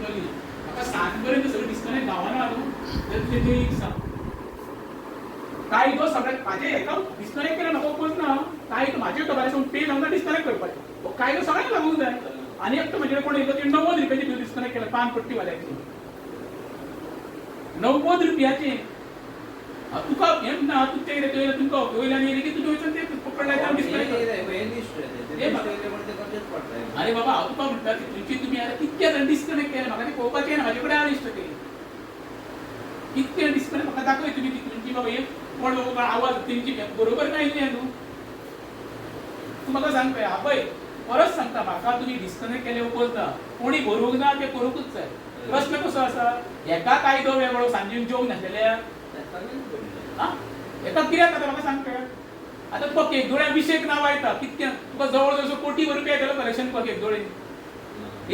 करतली आता सांज पर्यंत सगळं डिस्कनेक्ट गावना न्हू तर तुजें एक सांग काय तो सगळ्यात माझे एका डिस्कनेक्ट केलं नको कोण ना? काय तो माझे तो बरेच पे नंतर डिस्कनेक्ट करपाचे काय तो सगळ्यांना लागूंक जाय आणि एकटो म्हणजे कोण येतो ते णव्वद रुपयाची बिल डिस्कनेक्ट केलं पान पट्टी वाल्याची णव्वद रुपयाचे तुका हें ना तू ते तुमकां तुमका वयल्यान येयलें की तुजें वयच्यान ते पकडल्यार डिस्कनेक्ट अरे बाबा हांव तुका म्हणटा की तुमची तुमी आतां कितके जाण डिस्कनेक्ट केले म्हाका ते पळोवपाचें ना म्हाजे कडेन आहा लिस्ट ते कितके डिस्कनेक्ट म्हाका दाखय तुमी ती तुमची बाबा एक कोण बाबा आवाज तेंची बरोबर काय न्ही न्हू तूं म्हाका सांग पळय आपय परत सांगता म्हाका तुमी डिस्कनेक्ट केले उपलता कोणी बरोवंक ना ते करूंकूच जाय प्रश्न कसो आसा एका कायदो वेगळो सांजे जेवंक नासलेल्या हा? एका कित्याक आतां म्हाका सांग पळय आतां तुका केकदोळे अभिषेक नांव येता कितके तुका जवळ जवळ कोटी रुपया येतलो कलेक्शन तुका केकदोळे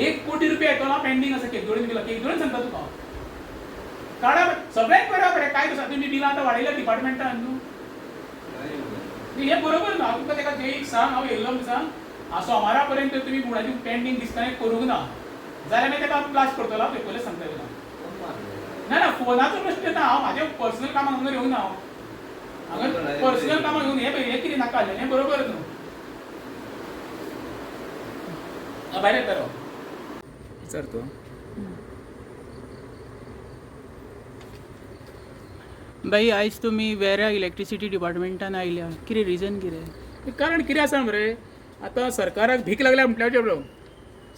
एक कोटी रुपया येतलो ना पेंडींग आसा केकदोळेन दिला. केकदोळेन सांगता तुका काडा सगळ्यांक बरोबर काय कसं तुमी बिलां आतां वाडयल्या डिपार्टमेंटान न्हू. हे बरोबर ना. हांव तुका तेका जे एक सांग हांव येयल्लो सांग. हांव सोमारा पर्यंत तुमी गुणाची पेंडींग डिस्कनेक्ट करूंक ना. जाल्यार मागीर ताका क्लास करतलो हांव पेपरले सांगता तुका ना ना फोनाचो प्रश्न ना. हांव म्हाज्या पर्सनल कामाक येवंक ना. हांव हांगा पर्सनल कामां घेवन हे पळय हे कितें नाका आसलें हें बरोबर न्हू भायर येता विचार तूं बाई आयज तुमी वेऱ्या इलेक्ट्रिसिटी डिपार्टमेंटान आयल्या. कितें रिजन कितें कारण कितें आसा मरे आतां सरकाराक भीक लागल्या म्हटल्यार बरो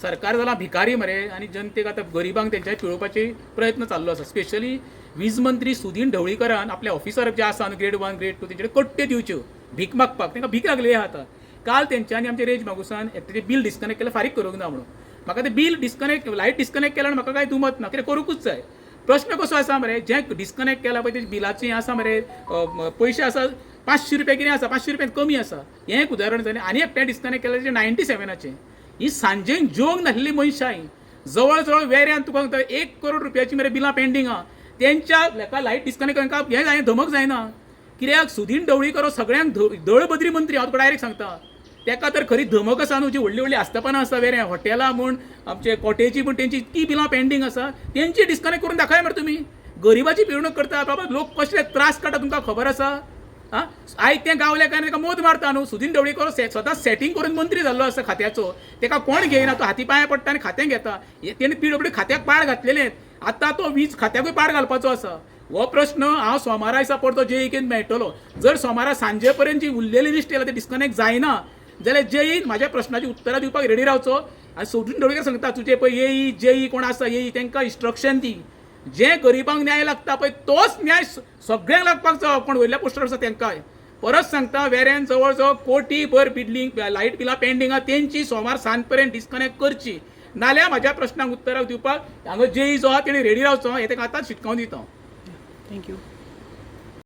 सरकार जाला भिकारी मरे आनी जनतेक आतां गरिबांक तेंच्या पिळोवपाचे प्रयत्न चाललो आसा. स्पेशली वीज मंत्री सुदीन ढवळीकरान आपल्या ऑफिसर जे आसा ग्रेड वन ग्रेड टू तेंचे कट्ट्यो दिवच्यो. भीक मागपाक. तांकां भीक लागले आतां. काल तेंच्यांनी आमचे रेंज मागुसान तेजें बिल डिस्कनेक्ट केलं फारीक करूंक ना म्हणून. म्हाका तें बिल डिस्कनेक्ट लायट डिस्कनेक्ट केल्यार म्हाका काय दुमत ना. कितें करूंकूच जाय. प्रश्न कसो आसा मरे? जें डिस्कनेक्ट केला पळय तेजे बिलाचें आसा मरे पयशे आसा पांचशे रुपया कितें आसा? पांचशे रुपयान कमी आसा. हें एक उदाहरण जालें आनी एकटें डिस्कनेक्ट केलें तेजें नायन्टी सेवनाचें ही सांजेन जेवंक नासली मनशां जवळ जवळ वेऱ्यान तुका एक करोड रुपयाची मरे बिलां पेंडींग. आहा तेंच्या लेका लायट डिस्कनेक्ट तांकां हें जाय धमक जायना. कित्याक सुदीन ढवळीकर सगळ्यांक दळबद्री मंत्री हांव तुका डायरेक्ट सांगता. तेका तर खरी धमक आसा न्हू जी व्हडली व्हडली आस्थापनां आसा वेऱ्या हॉटेलां म्हूण आमचे कॉटेजी म्हूण तेंची इतकी बिलां पेंडींग आसा. तेंची डिस्कनेक्ट करून दाखय मरे तुमी गरिबाची पिळवणूक करता बाबा लोक कसले त्रास काडटा तुमकां खबर आसा? आं आयज तें काय ताका मोद मारता न्हू सुदीन ढवळीकर से- स्वता सेटींग करून मंत्री जाल्लो आसा खात्याचो. तेका कोण घेयना तो हाती पांयां पडटा आनी खातें घेता. तेणें पी डब्ल्यू खात्याक पाड घातलेलें आतां तो वीज खात्याकूय पाड घालपाचो आसा हो प्रश्न हांव सोमारा दिसा परतो जे एकेन मेळटलो जर सोमारा सांजे पर्यंत जी उरलेली लिस्ट येयला ती डिस्कनेक्ट जायना जाल्यार जेईन म्हाज्या प्रश्नाची उत्तरां दिवपाक रेडी रावचो आनी सोडून ढवळीकर सांगता तुजे पळय येई जेई कोण आसा येई तांकां इन्स्ट्रक्शन दी जे गरिबांक न्याय लागता पळय तोच न्याय सगळ्यांक लागपाक जाय कोण वयल्या पोस्टर आसा तेंकाय. परत सांगता वेऱ्यान जवळ जवळ कोटी भर बिल्डिंग लायट बिलां पेंडींग आहा तेंची सोमार सांज पर्यंत डिस्कनेक्ट करची. नाल्यार म्हाज्या प्रश्नांक उत्तराक दिवपाक हांगा जे जो आहा तेणी रेडी रावचो हे ताका आतांच शिटकावन दिता. थँक्यू